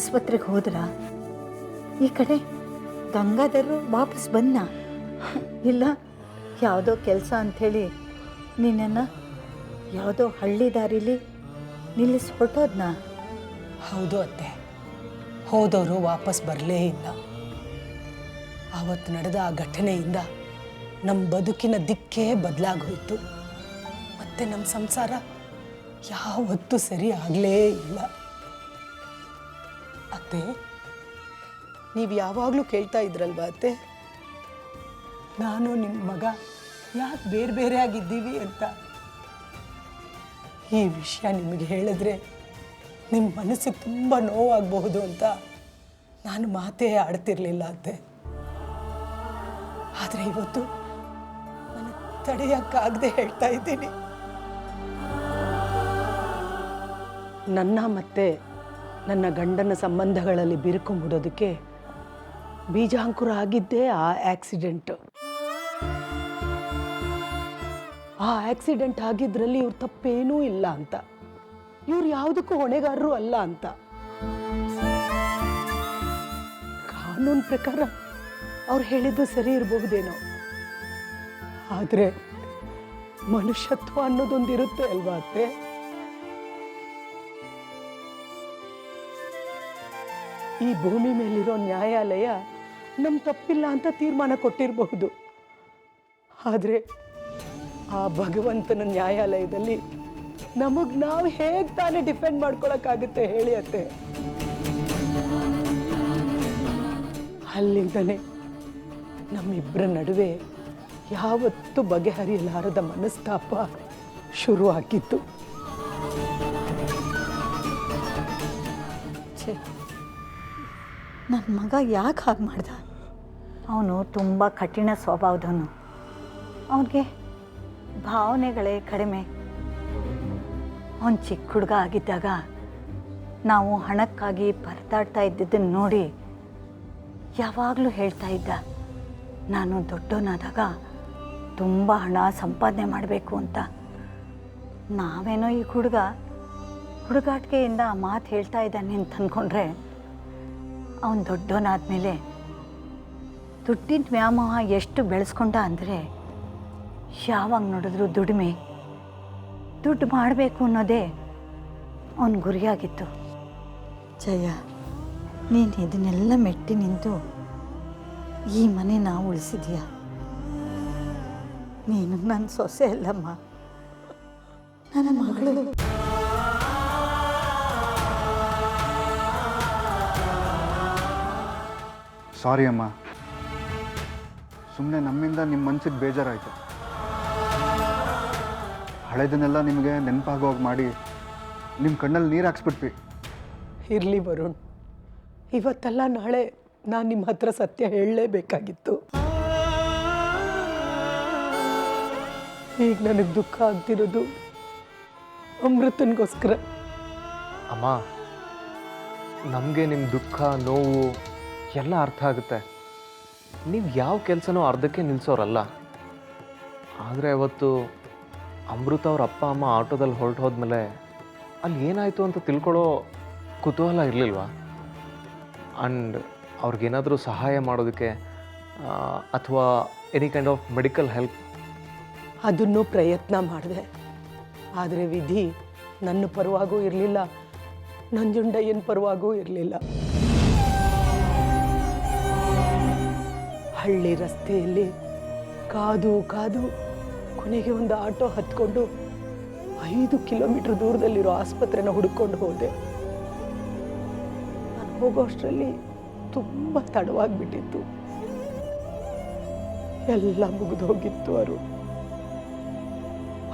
ಆಸ್ಪತ್ರೆಗೆ ಹೋದ್ರ, ಈ ಕಡೆ ಗಂಗಾಧರು ವಾಪಸ್ ಬಂದ ಇಲ್ಲ, ಯಾವುದೋ ಕೆಲಸ ಅಂಥೇಳಿ ನಿನ್ನನ್ನು ಯಾವುದೋ ಹಳ್ಳಿ ದಾರಿಲಿ ನಿಲ್ಲಿಸಿ ಹೊಟ್ಟೋದ್ನ ಹೌದು ಅತ್ತೆ. ಹೋದವರು ವಾಪಸ್ ಬರಲೇ ಇಲ್ಲ. ಆವತ್ತು ನಡೆದ ಆ ಘಟನೆಯಿಂದ ನಮ್ಮ ಬದುಕಿನ ದಿಕ್ಕೇ ಬದಲಾಗೋಯಿತು. ಮತ್ತೆ ನಮ್ಮ ಸಂಸಾರ ಯಾವತ್ತೂ ಸರಿ ಆಗಲೇ ಇಲ್ಲ. ಅತ್ತೆ, ನೀವು ಯಾವಾಗಲೂ ಕೇಳ್ತಾ ಇದ್ರಲ್ವಾ ಅತ್ತೆ? ನಾನು ನಿಮ್ಮ ಮಗ ಯಾಕೆ ಬೇರೆ ಬೇರೆ ಆಗಿದ್ದೀವಿ ಅಂತ? ಈ ವಿಷಯ ನಿಮಗೆ ಹೇಳಿದ್ರೆ ನಿಮ್ಮ ಮನಸ್ಸಿಗೆ ತುಂಬ ನೋವಾಗಬಹುದು ಅಂತ ನಾನು ಮಾತೇ ಆಡ್ತಿರ್ಲಿಲ್ಲ ಅತ್ತೆ. ಆದರೆ ಇವತ್ತು ನಾನು ತಡೆಯೋಕ್ಕಾಗದೆ ಹೇಳ್ತಾ ಇದ್ದೀನಿ. ನನ್ನ ಮತ್ತೆ ನನ್ನ ಗಂಡನ ಸಂಬಂಧಗಳಲ್ಲಿ ಬಿರುಕು ಮೂಡೋದಕ್ಕೆ ಬೀಜಾಂಕುರ ಆಗಿದ್ದೇ ಆ ಆಕ್ಸಿಡೆಂಟ್ ಆ ಆಕ್ಸಿಡೆಂಟ್ ಆಗಿದ್ರಲ್ಲಿ ಇವ್ರು ತಪ್ಪೇನೂ ಇಲ್ಲ ಅಂತ. ಇವ್ರು ಯಾವುದಕ್ಕೂ ಹೊಣೆಗಾರರು ಅಲ್ಲ ಅಂತ. ಕಾನೂನು ಪ್ರಕಾರ ಅವ್ರು ಹೇಳಿದ್ದು ಸರಿ ಇರಬಹುದೇನೋ. ಆದರೆ ಮನುಷ್ಯತ್ವ ಅನ್ನೋದೊಂದಿರುತ್ತೆ ಅಲ್ವಾ ಅತ್ತೆ? ಈ ಭೂಮಿ ಮೇಲಿರೋ ನ್ಯಾಯಾಲಯ ನಮ್ಮ ತಪ್ಪಿಲ್ಲ ಅಂತ ತೀರ್ಮಾನ ಕೊಟ್ಟಿರಬಹುದು. ಆದರೆ ಆ ಭಗವಂತನ ನ್ಯಾಯಾಲಯದಲ್ಲಿ ನಮಗೆ ನಾವು ಹೇಗೆ ತಾನೇ ಡಿಫೆಂಡ್ ಮಾಡ್ಕೊಳಕ್ಕಾಗುತ್ತೆ ಹೇಳಿ ಅತ್ತೆ. ಅಲ್ಲಿಂದನೇ ನಮ್ಮಿಬ್ಬರ ನಡುವೆ ಯಾವತ್ತೂ ಬಗೆಹರಿಯಲಾರದ ಮನಸ್ತಾಪ ಶುರು ಆಗಿತ್ತು ಛೇ. ನನ್ನ ಮಗ ಯಾಕೆ ಹಾಗೆ ಮಾಡ್ದ? ಅವನು ತುಂಬ ಕಠಿಣ ಸ್ವಭಾವದವನು. ಅವನಿಗೆ ಭಾವನೆಗಳೇ ಕಡಿಮೆ. ಅವನು ಚಿಕ್ಕ ಹುಡುಗ ಆಗಿದ್ದಾಗ ನಾವು ಹಣಕ್ಕಾಗಿ ಪರದಾಡ್ತಾ ಇದ್ದಿದ್ದನ್ನು ನೋಡಿ ಯಾವಾಗಲೂ ಹೇಳ್ತಾ ಇದ್ದ, ನಾನು ದೊಡ್ಡವನಾದಾಗ ತುಂಬ ಹಣ ಸಂಪಾದನೆ ಮಾಡಬೇಕು ಅಂತ. ನಾವೇನೋ ಈ ಹುಡುಗ ಹುಡುಗಾಟಿಕೆಯಿಂದ ಆ ಮಾತು ಹೇಳ್ತಾ ಇದ್ದಾನೆ ಅಂತ ಅಂದ್ಕೊಂಡ್ರೆ ಅವನು ದೊಡ್ಡವನಾದ್ಮೇಲೆ ದುಡ್ಡಿನ ವ್ಯಾಮೋಹ ಎಷ್ಟು ಬೆಳೆಸ್ಕೊಂಡ ಅಂದರೆ ಯಾವಾಗ ನೋಡಿದ್ರು ದುಡಿಮೆ. ದುಡ್ಡು ಮಾಡಬೇಕು ಅನ್ನೋದೇ ಅವನ ಗುರಿಯಾಗಿತ್ತು. ಜಯ, ನೀನು ಇದನ್ನೆಲ್ಲ ಮೆಟ್ಟಿ ನಿಂತು ಈ ಮನೆ ನಾವು ಉಳಿಸಿದೀಯ? ನೀನು ನನ್ನ ಸೊಸೆ ಅಲ್ಲಮ್ಮ. ನನ್ನ ಮಗಳು. ಸಾರಿ ಅಮ್ಮ. ಸುಮ್ಮನೆ ನಮ್ಮಿಂದ ನಿಮ್ಮ ಮನ್ಸಿಗೆ ಬೇಜಾರಾಯಿತು. ಹಳೆದನ್ನೆಲ್ಲ ನಿಮಗೆ ನೆನಪಾಗೋಗಿ ಮಾಡಿ ನಿಮ್ಮ ಕಣ್ಣಲ್ಲಿ ನೀರು ಹಾಕ್ಸ್ಬಿಟ್ವಿ. ಇರಲಿ ವರುಣ್ ಇವತ್ತಲ್ಲ ನಾಳೆ ನಾನು ನಿಮ್ಮ ಹತ್ರ ಸತ್ಯ ಹೇಳಲೇಬೇಕಾಗಿತ್ತು. ಈಗ ನನಗೆ ದುಃಖ ಆಗ್ತಿರೋದು ಅಮೃತನಿಗೋಸ್ಕರ. ಅಮ್ಮ ನಮಗೆ ನಿಮ್ಮ ದುಃಖ ನೋವು ಎಲ್ಲ ಅರ್ಥ ಆಗುತ್ತೆ. ನೀವು ಯಾವ ಕೆಲಸನೂ ಅರ್ಧಕ್ಕೆ ನಿಲ್ಲಿಸೋರಲ್ಲ ಆದರೆ ಅವತ್ತು ಅಮೃತ ಅವ್ರ ಅಪ್ಪ, ಅಮ್ಮ ಆಟೋದಲ್ಲಿ ಹೊರಟು ಹೋದ್ಮೇಲೆ ಅಲ್ಲಿ ಏನಾಯಿತು ಅಂತ ತಿಳ್ಕೊಳ್ಳೋ ಕುತೂಹಲ ಇರಲಿಲ್ವಾ? ಆ್ಯಂಡ್ ಅವ್ರಿಗೇನಾದರೂ ಸಹಾಯ ಮಾಡೋದಕ್ಕೆ ಅಥವಾ any kind of medical help ಅದನ್ನು ಪ್ರಯತ್ನ ಮಾಡಿದೆ. ಆದರೆ ವಿಧಿ ನನ್ನ ಪರವಾಗೂ ಇರಲಿಲ್ಲ. ನಂಜುಂಡಯ್ಯನ ಪರವಾಗೂ ಇರಲಿಲ್ಲ. ಹಳ್ಳಿ ರಸ್ತೆಯಲ್ಲಿ ಕಾದು ಕಾದು ಕೊನೆಗೆ ಒಂದು ಆಟೋ ಹತ್ಕೊಂಡು ಐದು ಕಿಲೋಮೀಟರ್ ದೂರದಲ್ಲಿರೋ ಆಸ್ಪತ್ರೆನ ಹುಡುಕೊಂಡು ಹೋದೆ. ನಾನು ಹೋಗೋ ಅಷ್ಟರಲ್ಲಿ ತುಂಬ ತಡವಾಗಿಬಿಟ್ಟಿತ್ತು. ಎಲ್ಲ ಮುಗಿದು ಹೋಗಿತ್ತು ಅವರು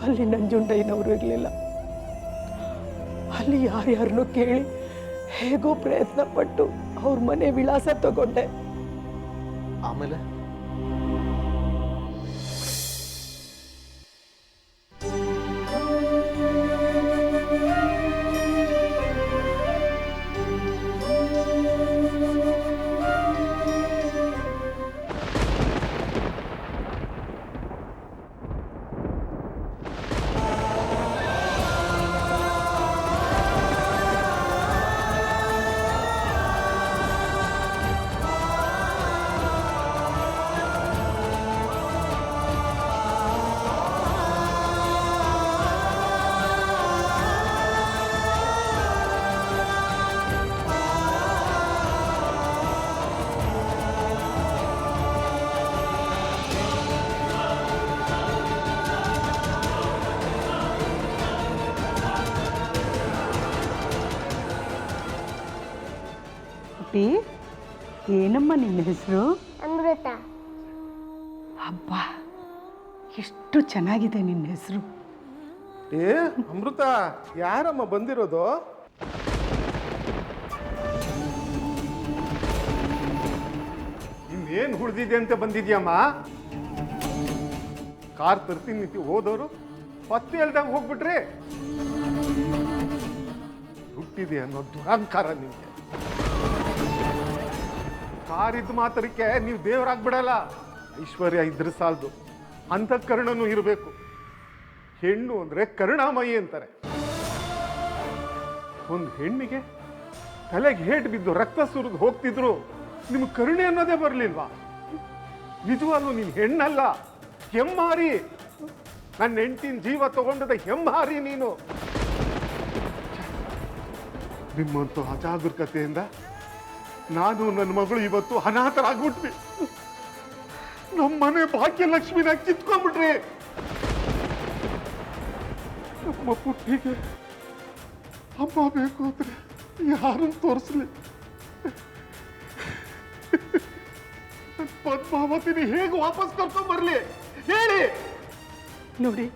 ಅಲ್ಲಿ ನಂಜುಂಡಯ್ಯನವರು ಇರಲಿಲ್ಲ. ಅಲ್ಲಿ ಯಾರ್ಯಾರನ್ನೂ ಕೇಳಿ ಹೇಗೋ ಪ್ರಯತ್ನ ಪಟ್ಟು ಅವ್ರ ಮನೆ ವಿಳಾಸ ತಗೊಂಡೆ. ಆಮೇಲೆ ಏನಮ್ಮ ನಿನ್ನ ಹೆಸರು? ಅಮೃತ. ಹಬ್ಬ ಎಷ್ಟು ಚೆನ್ನಾಗಿದೆ ನಿನ್ನ ಹೆಸರು. ಏ ಅಮೃತ ಯಾರಮ್ಮ ಬಂದಿರೋದು? ಇನ್ನೇನು ಹುಡ್ದಿದೆ ಅಂತ ಬಂದಿದ್ಯಮ್ಮ? ಕಾರ್ ತರ್ತೀನಿ ನಿಂತು ಹೋದವರು ಪತ್ತೆ ಹೇಳ್ದಂಗೆ ಹೋಗ್ಬಿಟ್ರಿ? ಹುಟ್ಟಿದೆ ಅನ್ನೋ ದುರಹಂಕಾರ ನಿಮ್ಗೆ. ಕಾರ್ ಇದ್ದ ಮಾತ್ರಕ್ಕೆ ನೀವು ದೇವರಾಗ್ಬಿಡಲ್ಲ. ಐಶ್ವರ್ಯ ಇದ್ರ ಸಾಲದು. ಅಂತಃಕರಣನೂ ಇರಬೇಕು. ಹೆಣ್ಣು ಅಂದ್ರೆ ಕರುಣಾಮಯಿ ಅಂತಾರೆ. ಒಂದು ಹೆಣ್ಣಿಗೆ ತಲೆಗೆ ಹೇಟ್ ಬಿದ್ದು ರಕ್ತ ಸುರಿದು ಹೋಗ್ತಿದ್ರು ನಿಮ್ಮ ಕರುಣೆ ಅನ್ನೋದೇ ಬರಲಿಲ್ವಾ? ನಿಜವಾಗ್ಲೂ ನೀನು ಹೆಣ್ಣಲ್ಲ. ಹೆಮ್ಮಾರಿ. ನನ್ನ ಹೆಂಡತಿನ ಜೀವ ತಗೊಂಡದ ಹೆಮ್ಮಾರಿ ನೀನು. ನಿಮ್ಮಂತೂ ಅಜಾಗರೂಕತೆಯಿಂದ ನಾನು ನನ್ನ ಮಗಳು ಇವತ್ತು ಅನಾಥರಾಗ್ಬಿಟ್ವಿ. ನಮ್ಮನೆ ಭಾಗ್ಯಲಕ್ಷ್ಮಿನ ಕಿತ್ಕೊಂಡ್ಬಿಟ್ರಿ. ನಮ್ಮ ಪುಟ್ಟಿಗೆ ಅಮ್ಮ ಬೇಕು ಅಂದ್ರೆ ಯಾರನ್ನು ತೋರಿಸ್ಲಿ. ಪದ್ಮಾವತಿನಿ ಹೇಗೆ ವಾಪಸ್ ಕರ್ಕೊಂಡ್ ಬರ್ಲಿ? ಹೇಳಿ. ನೋಡಿ,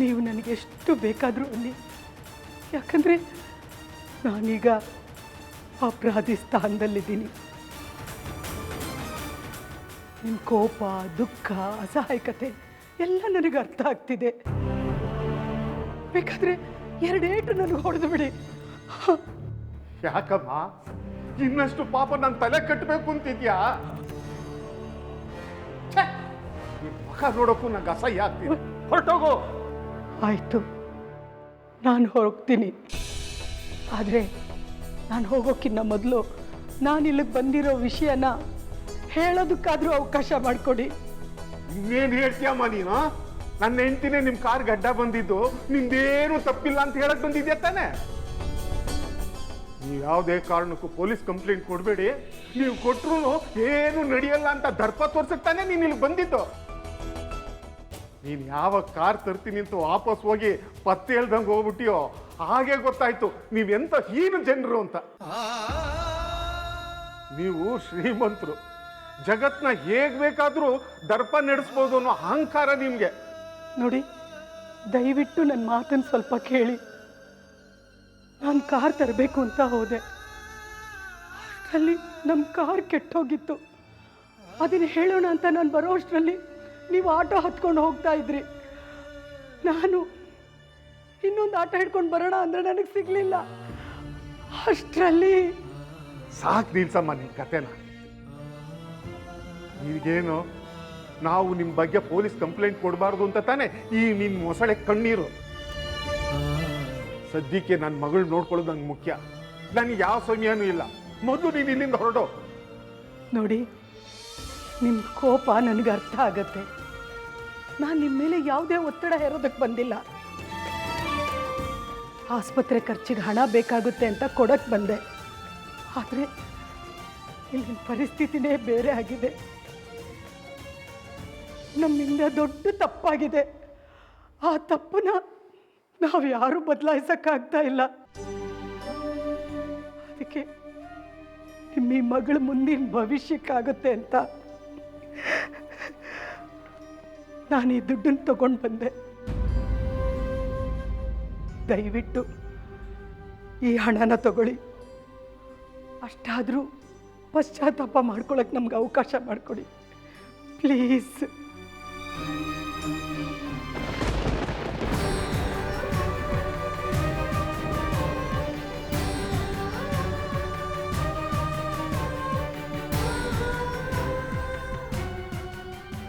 ನೀವು ನನಗೆ ಎಷ್ಟು ಬೇಕಾದರೂ ಅನ್ನಿ ಯಾಕಂದರೆ ನಾನೀಗ ಅಪರಾಧಿ ಸ್ಥಾನದಲ್ಲಿದ್ದೀನಿ. ನಿಮ್ಮ ಕೋಪ ದುಃಖ ಅಸಹಾಯಕತೆ ಎಲ್ಲ ನನಗೆ ಅರ್ಥ ಆಗ್ತಿದೆ. ಬೇಕಾದ್ರೆ ಎರಡೇಟು ನನಗೆ ಹೊಡೆದು ಬಿಡಿ. ಯಾಕಮ್ಮ? ಇನ್ನಷ್ಟು ಪಾಪ ನನ್ನ ತಲೆ ಕಟ್ಟಬೇಕು ಅಂತಿದ್ಯಾ? ಛೆ! ಮುಖ ನೋಡೋಕ್ಕೂ ನಂಗೆ ಅಸಹ್ಯ ಆಗ್ತಿದೆ. ಹೊರಟೋಗು! ಆಯಿತು. ನಾನು ಹೋಗ್ತೀನಿ ಆದರೆ ನಾನು ಹೋಗೋಕ್ಕಿನ್ನ ಮೊದಲು ನಾನು ಇಲ್ಲಿಗೆ ಬಂದಿರೋ ವಿಷಯನ ಹೇಳೋದಕ್ಕಾದರೂ ಅವಕಾಶ ಮಾಡಿಕೊಡಿ. ಇನ್ನೇನು ಹೇಳ್ತೀಯಮ್ಮ ನೀನು? ನನ್ನ ಹೆಂಡ್ತಿನೇ ನಿಮ್ಮ ಕಾರ್ ಗಡ್ಡ ಬಂದಿದ್ದು, ನಿಂದೇನು ತಪ್ಪಿಲ್ಲ ಅಂತ ಹೇಳಕ್ ಬಂದಿದ್ಯಾ ತಾನೆ? ನೀವು ಯಾವುದೇ ಕಾರಣಕ್ಕೂ ಪೊಲೀಸ್ ಕಂಪ್ಲೇಂಟ್ ಕೊಡಬೇಡಿ. ನೀವು ಕೊಟ್ಟರು ಏನು ನಡೆಯಲ್ಲ ಅಂತ ದರ್ಪ ತೋರ್ಸಕ್ ತಾನೆ ನೀನು ಇಲ್ಲಿ ಬಂದಿದ್ದು. ನೀನು ಯಾವ ಕಾರ್ ತರ್ತೀನಿ ಅಂತ ವಾಪಸ್ ಹೋಗಿ ಪತ್ತೆ ಹೇಳ್ದಂಗೆ ಹೋಗ್ಬಿಟ್ಟಿಯೋ ಹಾಗೆ ಗೊತ್ತಾಯ್ತು ಎಂತ ಹೀನ ಜನರು ಅಂತ. ನೀವು ಶ್ರೀಮಂತರು. ಜಗತ್ನ ಹೇಗ್ ಬೇಕಾದ್ರೂ ದರ್ಪ ನಡೆಸ್ಬೋದು ಅನ್ನೋ ಅಹಂಕಾರ ನಿಮ್ಗೆ. ನೋಡಿ, ದಯವಿಟ್ಟು ನನ್ನ ಮಾತನ್ನು ಸ್ವಲ್ಪ ಕೇಳಿ. ನಾನು ಕಾರ್ ತರಬೇಕು ಅಂತ ಹೋದೆ. ಅಲ್ಲಿ ನಮ್ಮ ಕಾರ್ ಕೆಟ್ಟೋಗಿತ್ತು. ಅದನ್ನು ಹೇಳೋಣ ಅಂತ ನಾನು ಬರೋ ಅಷ್ಟರಲ್ಲಿ ನೀವು ಆಟೋ ಹತ್ಕೊಂಡು ಹೋಗ್ತಾ ಇದ್ರಿ. ನಾನು ಇನ್ನೊಂದು ಆಟ ಹಿಡ್ಕೊಂಡು ಬರೋಣ ಅಂದ್ರೆ ನನಗೆ ಸಿಗಲಿಲ್ಲ. ಅಷ್ಟರಲ್ಲಿ ಸಾಕು ನಿಲ್ಸಮ್ಮ ನಿನ್ ಕತೆನ. ಈಗೇನು ನಾವು ನಿಮ್ ಬಗ್ಗೆ ಪೊಲೀಸ್ ಕಂಪ್ಲೇಂಟ್ ಕೊಡಬಾರ್ದು ಅಂತ ತಾನೆ ಈ ನಿನ್ ಮೊಸಳೆ ಕಣ್ಣೀರು. ಸದ್ಯಕ್ಕೆ ನನ್ನ ಮಗಳು ನೋಡ್ಕೊಳ್ಳೋದು ನಂಗೆ ಮುಖ್ಯ. ನನಗೆ ಯಾವ ಸಮಯನೂ ಇಲ್ಲ. ಮೊದಲು ನೀನು ಇಲ್ಲಿಂದ ಹೊರಡು. ನೋಡಿ ನಿಮ್ಮ ಕೋಪ ನನಗೆ ಅರ್ಥ ಆಗತ್ತೆ. ನಾನು ನಿಮ್ಮ ಮೇಲೆ ಯಾವುದೇ ಒತ್ತಡ ಹೇರೋದಕ್ಕೆ ಬಂದಿಲ್ಲ. ಆಸ್ಪತ್ರೆ ಖರ್ಚಿಗೆ ಹಣ ಬೇಕಾಗುತ್ತೆ ಅಂತ ಕೊಡಕ್ಕೆ ಬಂದೆ. ಆದರೆ ಇಲ್ಲಿನ ಪರಿಸ್ಥಿತಿನೇ ಬೇರೆ ಆಗಿದೆ. ನಮ್ಮಿಂದ ದೊಡ್ಡ ತಪ್ಪಾಗಿದೆ. ಆ ತಪ್ಪನ್ನ ನಾವು ಯಾರೂ ಬದಲಾಯಿಸೋಕ್ಕಾಗ್ತಾ ಇಲ್ಲ. ಅದಕ್ಕೆ ನಿಮ್ಮ ಈ ಮಗಳ ಮುಂದಿನ ಭವಿಷ್ಯಕ್ಕಾಗುತ್ತೆ ಅಂತ ನಾನು ಈ ದುಡ್ಡನ್ನು ತಗೊಂಡು ಬಂದೆ. ದಯವಿಟ್ಟು ಈ ಹಣನ ತಗೊಳ್ಳಿ. ಅಷ್ಟಾದರೂ ಪಶ್ಚಾತ್ತಾಪ ಮಾಡ್ಕೊಳಕ್ಕೆ ನಮ್ಗೆ ಅವಕಾಶ ಮಾಡಿಕೊಡಿ. ಪ್ಲೀಸ್.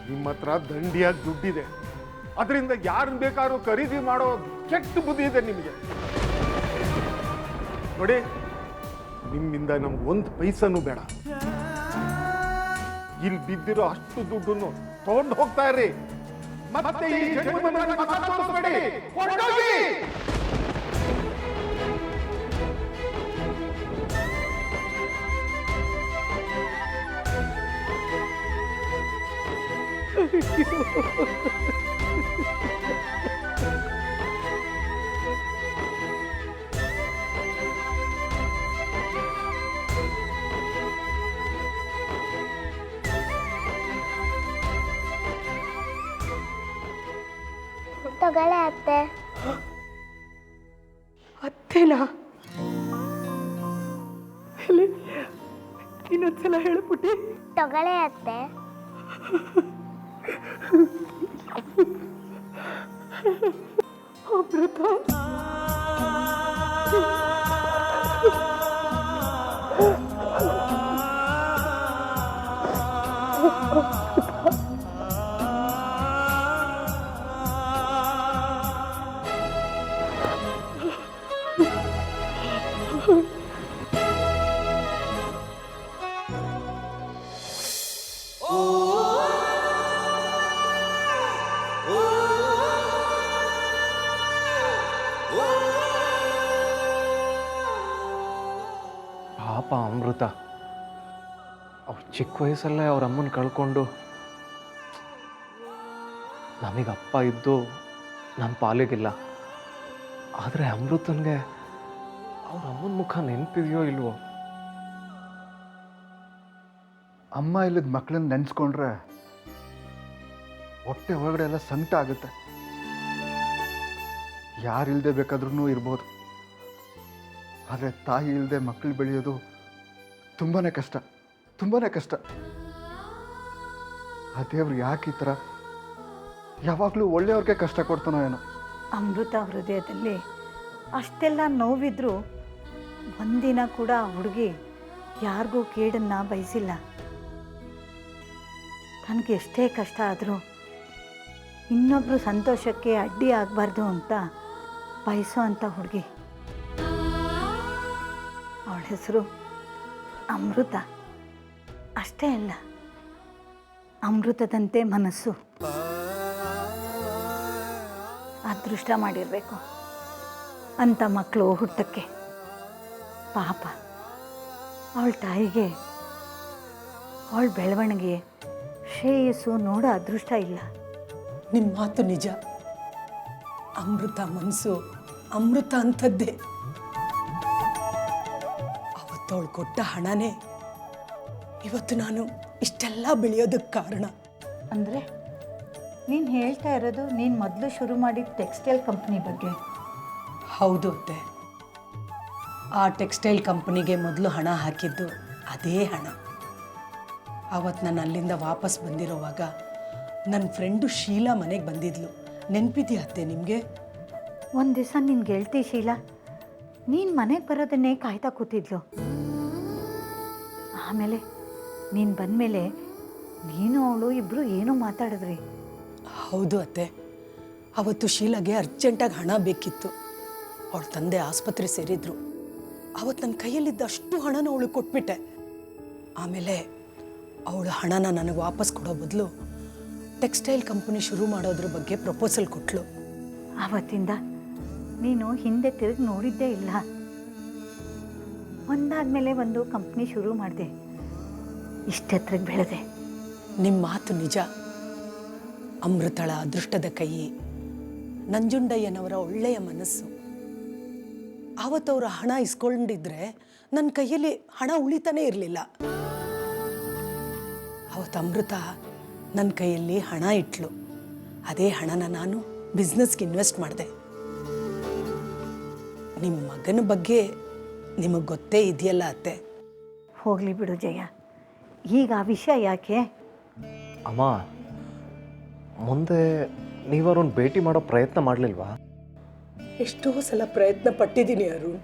ನಿಮ್ಮ ಹತ್ರ ದಂಡಿಯಾಗಿ ದುಡ್ಡಿದೆ. ಅದರಿಂದ ಯಾರನ್ನ ಬೇಕಾದ್ರೂ ಖರೀದಿ ಮಾಡೋ ಕೆಟ್ಟ ಬುದ್ಧಿ ಇದೆ ನಿಮಗೆ. ನೋಡಿ, ನಿಮ್ಮಿಂದ ನಮ್ಗೆ ಒಂದು ಪೈಸನೂ ಬೇಡ. ಇಲ್ಲಿ ಬಿದ್ದಿರೋ ಅಷ್ಟು ದುಡ್ಡನ್ನು ತಗೊಂಡು ಹೋಗ್ತಾ ಇರಿ. ಮತ್ತೆ ಈ ha ha ಅಮೃತ ಅಮೃತ ಅವ್ರು ಚಿಕ್ಕ ವಯಸ್ಸಲ್ಲೇ ಅವ್ರ ಅಮ್ಮನ ಕಳ್ಕೊಂಡು ನಮಗೆ ಅಪ್ಪ ಇದ್ದು ನಮ್ಮ ಪಾಲಿಗಿಲ್ಲ. ಆದರೆ ಅಮೃತನ್ಗೆ ಅವ್ರ ಅಮ್ಮನ ಮುಖ ನೆನಪಿದೆಯೋ ಇಲ್ವೋ? ಅಮ್ಮ ಇಲ್ಲದ ಮಕ್ಕಳನ್ನ ನೆನೆಸ್ಕೊಂಡ್ರೆ ಹೊಟ್ಟೆ ಒಳಗಡೆ ಎಲ್ಲ ಸಂಕಟ ಆಗುತ್ತೆ. ಯಾರು ಇಲ್ಲದೆ ಬೇಕಾದ್ರೂ ಇರ್ಬೋದು. ಆದರೆ ತಾಯಿ ಇಲ್ಲದೆ ಮಕ್ಕಳು ಬೆಳೆಯೋದು ತುಂಬಾ ಕಷ್ಟ ತುಂಬಾ ಕಷ್ಟ. ಆ ದೇವ್ರು ಯಾಕೆ ಈ ಥರ? ಯಾವಾಗಲೂ ಒಳ್ಳೆಯವ್ರಿಗೆ ಕಷ್ಟ ಕೊಡ್ತಾನೋ ಏನೋ. ಅಮೃತ ಹೃದಯದಲ್ಲಿ ಅಷ್ಟೆಲ್ಲ ನೋವಿದ್ರು ಒಂದಿನ ಕೂಡ ಹುಡುಗಿ ಯಾರಿಗೂ ಕೇಡನ್ನ ಬಯಸಿಲ್ಲ. ನನಗೆ ಎಷ್ಟೇ ಕಷ್ಟ ಆದರೂ ಇನ್ನೊಬ್ಬರು ಸಂತೋಷಕ್ಕೆ ಅಡ್ಡಿ ಆಗಬಾರ್ದು ಅಂತ ಬಯಸೋ ಅಂತ ಹುಡುಗಿ. ಅವಳ ಹೆಸರು ಅಮೃತ. ಅಷ್ಟೇ ಅಲ್ಲ, ಅಮೃತದಂತೆ ಮನಸ್ಸು. ಅದೃಷ್ಟ ಮಾಡಿರಬೇಕು. ಅಂತ ಮಕ್ಕಳು ಹುಟ್ಟಕ್ಕೆ. ಪಾಪ, ಅವಳ ತಾಯಿಗೆ, ಅವಳ ಬೆಳವಣಿಗೆ, ಶ್ರೇಯಸ್ಸು ನೋಡೋ ಅದೃಷ್ಟ ಇಲ್ಲ. ನಿಮ್ಮ ಮಾತು ನಿಜ. ಅಮೃತ ಮನಸ್ಸು, ಅಮೃತ ಅಂಥದ್ದೇ. ಅವತ್ತವಳು ಕೊಟ್ಟ ಹಣನೇ. ಇವತ್ತು ನಾನು ಇಷ್ಟೆಲ್ಲ ಬೆಳೆಯೋದಕ್ಕೆ ಕಾರಣ. ಅಂದರೆ ನೀನು ಹೇಳ್ತಾ ಇರೋದು ನೀನು ಮೊದಲು ಶುರು ಮಾಡಿದ ಟೆಕ್ಸ್ಟೈಲ್ ಕಂಪ್ನಿ ಬಗ್ಗೆ. ಹೌದು ಅತ್ತೆ. ಆ ಟೆಕ್ಸ್ಟೈಲ್ ಕಂಪ್ನಿಗೆ ಮೊದಲು ಹಣ ಹಾಕಿದ್ದು ಅದೇ ಹಣ. ಆವತ್ತು ನಾನು ಅಲ್ಲಿಂದ ವಾಪಸ್ ಬಂದಿರೋವಾಗ ನನ್ನ ಫ್ರೆಂಡು ಶೀಲಾ ಮನೆಗೆ ಬಂದಿದ್ಲು. ನೆನಪಿದೆಯಾ ಅತ್ತೆ ನಿಮಗೆ? ಒಂದು ದಿವಸ ನಿನ್ಗೆ ಹೇಳ್ತಿ ಶೀಲಾ. ನೀನು ಮನೆಗೆ ಬರೋದನ್ನೇ ಕಾಯ್ತಾ ಕೂತಿದ್ಲು. ಆಮೇಲೆ ನೀನು ಬಂದಮೇಲೆ ನೀನು ಅವಳು ಇಬ್ಬರು ಏನೋ ಮಾತಾಡಿದ್ರಿ. ಹೌದು ಅತ್ತೆ. ಅವತ್ತು ಶೀಲಾಗೆ ಅರ್ಜೆಂಟಾಗಿ ಹಣ ಬೇಕಿತ್ತು. ಅವಳ ತಂದೆ ಆಸ್ಪತ್ರೆ ಸೇರಿದ್ರು. ಅವತ್ತು ನನ್ನ ಕೈಯಲ್ಲಿದ್ದ ಅಷ್ಟು ಹಣನ ಅವಳು ಕೊಟ್ಬಿಟ್ಟೆ. ಆಮೇಲೆ ಅವಳು ಹಣನ ನನಗೆ ವಾಪಸ್ ಕೊಡೋ ಬದಲು ಟೆಕ್ಸ್ಟೈಲ್ ಕಂಪನಿ ಶುರು ಮಾಡೋದ್ರ ಬಗ್ಗೆ ಪ್ರಪೋಸಲ್ ಕೊಟ್ಲು. ಆವತ್ತಿಂದ ನೀನು ಹಿಂದೆ ತಿರುಗಿ ನೋಡಿದ್ದೇ ಇಲ್ಲ. ಒಂದಾದ್ಮೇಲೆ ಒಂದು ಕಂಪ್ನಿ ಶುರು ಮಾಡಿದೆ. ಇಷ್ಟೆತ್ರಕ್ಕೆ ಬೆಳೆದೆ. ನಿಮ್ಮ ಮಾತು ನಿಜ. ಅಮೃತಳ ಅದೃಷ್ಟದ ಕೈ ನಂಜುಂಡಯ್ಯನವರ ಒಳ್ಳೆಯ ಮನಸ್ಸು. ಆವತ್ತವರು ಹಣ ಇಸ್ಕೊಂಡಿದ್ರೆ ನನ್ನ ಕೈಯಲ್ಲಿ ಹಣ ಉಳಿತಾನೇ ಇರಲಿಲ್ಲ. ಅವತ್ತು ಅಮೃತ ನನ್ನ ಕೈಯಲ್ಲಿ ಹಣ ಇಟ್ಲು. ಅದೇ ಹಣನ ನಾನು ಬಿಸ್ನೆಸ್ಗೆ ಇನ್ವೆಸ್ಟ್ ಮಾಡಿದೆ. ನಿಮ್ಮ ಮಗನ ಬಗ್ಗೆ ನಿಮಗೆ ಗೊತ್ತೇ ಇದೆಯಲ್ಲ ಅತ್ತೆ? ಹೋಗ್ಲಿ ಬಿಡು ಜಯ. ಈಗ ಆ ವಿಷಯ ಯಾಕೆ? ಅಮ್ಮ ಮುಂದೆ ನೀವರೊಂದು ಭೇಟಿ ಮಾಡೋ ಪ್ರಯತ್ನ ಮಾಡಲಿಲ್ವಾ? ಎಷ್ಟೋ ಸಲ ಪ್ರಯತ್ನ ಪಟ್ಟಿದ್ದೀನಿ ಅರುಣ್.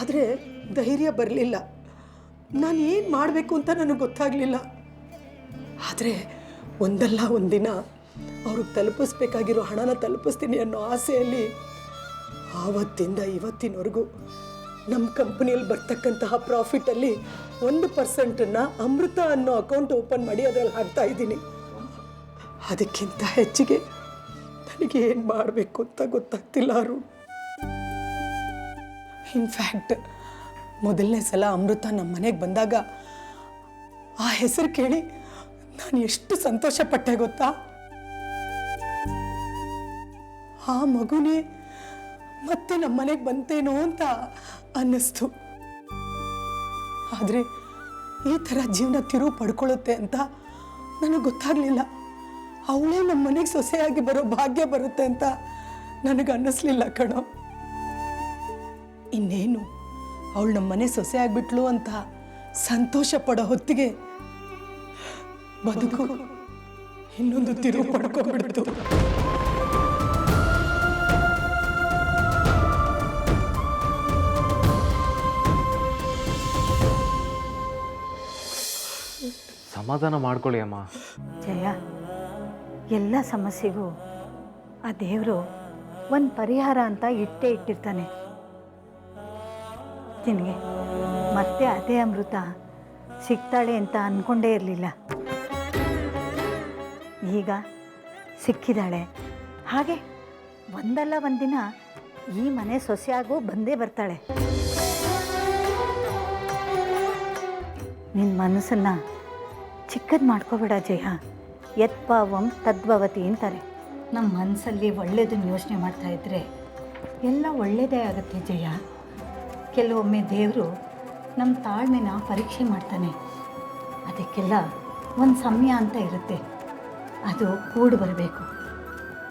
ಆದರೆ ಧೈರ್ಯ ಬರಲಿಲ್ಲ. ನಾನು ಏನು ಮಾಡಬೇಕು ಅಂತ ನನಗೆ ಗೊತ್ತಾಗಲಿಲ್ಲ. ಆದರೆ ಒಂದಲ್ಲ ಒಂದಿನ ಅವ್ರಿಗೆ ತಲುಪಿಸ್ಬೇಕಾಗಿರೋ ಹಣನ ತಲುಪಿಸ್ತೀನಿ ಅನ್ನೋ ಆಸೆಯಲ್ಲಿ ಆವತ್ತಿಂದ ಇವತ್ತಿನವರೆಗೂ ನಮ್ಮ ಕಂಪನಿಯಲ್ಲಿ ಬರ್ತಕ್ಕಂತಹ ಪ್ರಾಫಿಟಲ್ಲಿ ಒಂದು ಪರ್ಸೆಂಟನ್ನು ಅಮೃತ ಅನ್ನೋ ಅಕೌಂಟ್ ಓಪನ್ ಮಾಡಿ ಅದರಲ್ಲಿ ಹಾಕ್ತಾ ಇದ್ದೀನಿ. ಅದಕ್ಕಿಂತ ಹೆಚ್ಚಿಗೆ ನನಗೆ ಏನು ಮಾಡಬೇಕು ಅಂತ ಗೊತ್ತಾಗ್ತಿಲ್ಲ ಅರುಣ್. ಇನ್ಫ್ಯಾಕ್ಟ್ ಮೊದಲನೇ ಸಲ ಅಮೃತ ನಮ್ಮ ಮನೆಗೆ ಬಂದಾಗ ಆ ಹೆಸರು ಕೇಳಿ ನಾನು ಎಷ್ಟು ಸಂತೋಷಪಟ್ಟೆ ಗೊತ್ತಾ? ಆ ಮಗುನೇ ಮತ್ತೆ ನಮ್ಮ ಮನೆಗೆ ಬಂತೇನೋ ಅಂತ ಅನ್ನಿಸ್ತು. ಆದರೆ ಈ ಥರ ಜೀವನ ತಿರುವು ಪಡ್ಕೊಳ್ಳುತ್ತೆ ಅಂತ ನನಗೆ ಗೊತ್ತಾಗಲಿಲ್ಲ. ಅವಳೇ ನಮ್ಮ ಮನೆಗೆ ಸೊಸೆಯಾಗಿ ಬರೋ ಭಾಗ್ಯ ಬರುತ್ತೆ ಅಂತ ನನಗೆ ಅನ್ನಿಸ್ಲಿಲ್ಲ ಕಣೋ. ಇನ್ನೇನು, ಅವಳು ನಮ್ಮ ಮನೆ ಸೊಸೆ ಆಗಿಬಿಟ್ಲು ಅಂತ ಸಂತೋಷ ಪಡೋ ಹೊತ್ತಿಗೆ ಬದುಕು ಇನ್ನೊಂದು ತಿರುವು ಪಡ್ಕೊಂಡ್ಬಿಡ್ತು. ಸಮಾಧಾನ ಮಾಡ್ಕೊಳ್ಳಿ ಅಮ್ಮ. ಜಯ, ಎಲ್ಲ ಸಮಸ್ಯೆಗೂ ಆ ದೇವರು ಒಂದು ಪರಿಹಾರ ಅಂತ ಇಟ್ಟೇ ಇಟ್ಟಿರ್ತಾನೆ. ನಿನಗೆ ಮತ್ತೆ ಅದೇ ಅಮೃತ ಸಿಗ್ತಾಳೆ ಅಂತ ಅಂದ್ಕೊಂಡೇ ಇರಲಿಲ್ಲ. ಈಗ ಸಿಕ್ಕಿದಾಳೆ. ಹಾಗೆ ಒಂದಲ್ಲ ಒಂದಿನ ಈ ಮನೆ ಸೊಸೆಯಾಗೂ ಬಂದೇ ಬರ್ತಾಳೆ. ನಿನ್ನ ಮನಸ್ಸನ್ನು ಚಿಕ್ಕದು ಮಾಡ್ಕೋಬೇಡ ಜಯ ಯತ್ಪಾವಂ ತದ್ಭವತಿ ಅಂತಾರೆ. ನಮ್ಮ ಮನಸ್ಸಲ್ಲಿ ಒಳ್ಳೇದನ್ನ ಯೋಚನೆ ಮಾಡ್ತಾ ಇದ್ರೆ ಎಲ್ಲ ಒಳ್ಳೆಯದೇ ಆಗುತ್ತೆ ಜಯ ಕೆಲವೊಮ್ಮೆ ದೇವರು ನಮ್ಮ ತಾಳ್ಮೆನ ಪರೀಕ್ಷೆ ಮಾಡ್ತಾನೆ. ಅದಕ್ಕೆಲ್ಲ ಒಂದು ಸಮಯ ಅಂತ ಇರುತ್ತೆ. ಅದು ಕೂಡಿ ಬರಬೇಕು.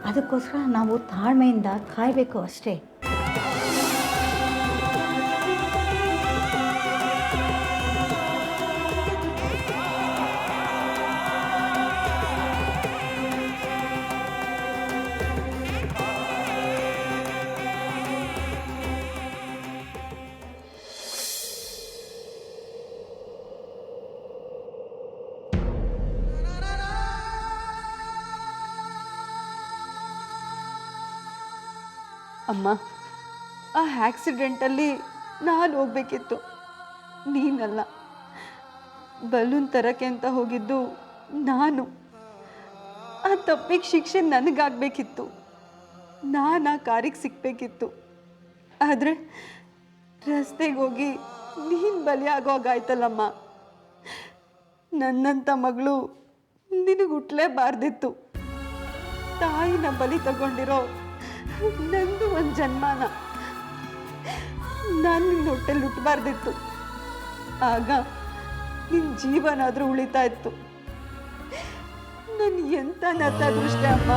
ಅದಕ್ಕೋಸ್ಕರ ನಾವು ತಾಳ್ಮೆಯಿಂದ ಕಾಯಬೇಕು ಅಷ್ಟೇ. ಅಮ್ಮ, ಆ ಆ್ಯಕ್ಸಿಡೆಂಟಲ್ಲಿ ನಾನು ಹೋಗ್ಬೇಕಿತ್ತು. ನೀನಲ್ಲ. ಬಲೂನ್ ತರಕ್ಕೆ ಅಂತ ಹೋಗಿದ್ದು ನಾನು. ಆ ತಪ್ಪಿಗೆ ಶಿಕ್ಷೆ ನನಗಾಗಬೇಕಿತ್ತು. ನಾನು ಆ ಕಾರಿಗೆ ಸಿಕ್ಕಬೇಕಿತ್ತು ಆದರೆ ರಸ್ತೆಗೆ ಹೋಗಿ ನೀನು ಬಲಿಯಾಗೋಗಾಯ್ತಲ್ಲಮ್ಮ ನನ್ನಂಥ ಮಗಳು ನಿನಗೆ ಹುಟ್ಲೇಬಾರ್ದಿತ್ತು. ತಾಯಿನ ಬಲಿ ತಗೊಂಡಿರೋ ನಂದು ಒಂದು ಜನ್ಮಾನ. ನಾನು ನಿನ್ನ ಹೊಟ್ಟೆಲಿ ಹುಟ್ಟಬಾರ್ದಿತ್ತು ಆಗ ನಿನ್ನ ಜೀವನಾದರೂ ಉಳಿತಾ ಇತ್ತು. ನನ್ನ ಎಂಥ ನತ ಅದೃಷ್ಟ ಅಮ್ಮ.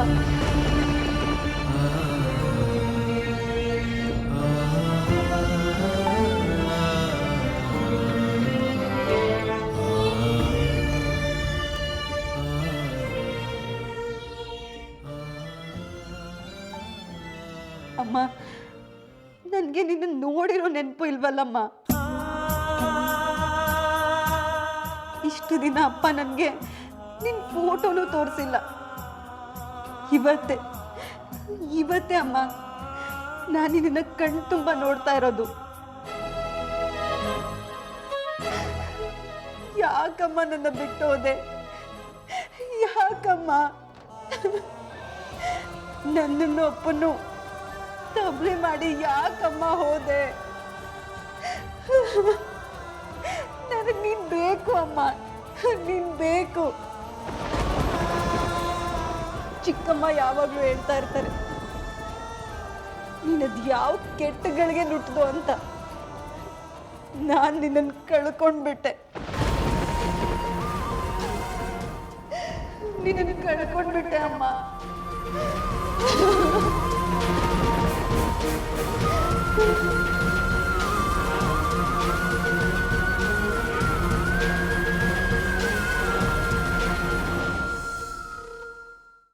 ಅಮ್ಮ. ನನಗೆ ನಿನ್ನ ನೋಡಿರೋ ನೆನಪು ಇಲ್ವಲ್ಲಮ್ಮ. ಇಷ್ಟು ದಿನ ಅಪ್ಪ ನನಗೆ ನಿನ್ನ ಫೋಟೋನು ತೋರಿಸಿಲ್ಲ. ಇವತ್ತೇ ಇವತ್ತೇ ಅಮ್ಮ, ನಾನು ನಿನ್ನ ಕಣ್ ತುಂಬ ನೋಡ್ತಾ ಇರೋದು. ಯಾಕಮ್ಮ ನನ್ನ ಬಿಟ್ಟು ಹೋದೆ? ಯಾಕಮ್ಮ? ನನ್ನನ್ನು ಅಪ್ಪನ್ನು ತಬ್ಲಿ ಮಾಡಿ ಯಾಕಮ್ಮ ಹೋದೆ? ನನಗೆ ನೀನ್ ಬೇಕು ಅಮ್ಮ. ನೀನ್ ಬೇಕು. ಚಿಕ್ಕಮ್ಮ ಯಾವಾಗಲೂ ಹೇಳ್ತಾ ಇರ್ತಾರೆ, ನೀನದು ಯಾವ ಕೆಟ್ಟಗಳಿಗೆ ನುಟ್ಟದು ಅಂತ ನಾನು ನಿನ್ನನ್ನು ಕಳ್ಕೊಂಡ್ಬಿಟ್ಟೆ. ನಿನ್ನನ್ನು ಕಳ್ಕೊಂಡ್ಬಿಟ್ಟೆ ಅಮ್ಮ.